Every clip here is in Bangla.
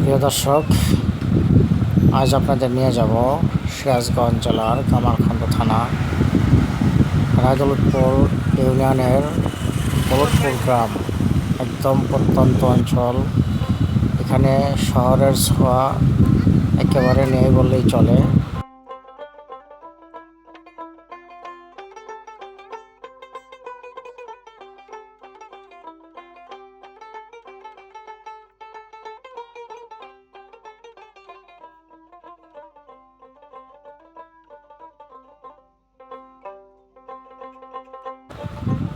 প্রিয় দর্শক, আজ আপনাদের নিয়ে যাব সিরাজগঞ্জ জেলার কামারখন্দ থানা, রায়দৌলতপুর ইউনিয়নের বলুৎপুর গ্রাম, একদম প্রত্যন্ত অঞ্চল। এখানে শহরের ছোঁয়া একেবারে নেই বললেই চলে।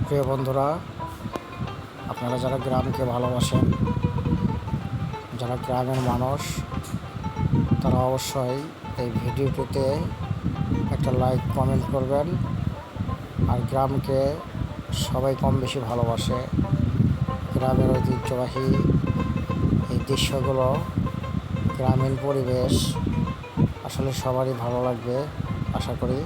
প্রিয় বন্ধুরা, আপনারা যারা গ্রামকে ভালোবাসেন, যারা গ্রামের মানুষ, তারা অবশ্যই এই ভিডিওটিতে একটা লাইক কমেন্ট করবেন। আর গ্রামকে সবাই কম বেশি ভালোবাসে। গ্রামের ঐতিহ্যবাহী এই দৃশ্যগুলো, গ্রামীণ পরিবেশ আসলে সবারই ভালো লাগবে, আশা করি।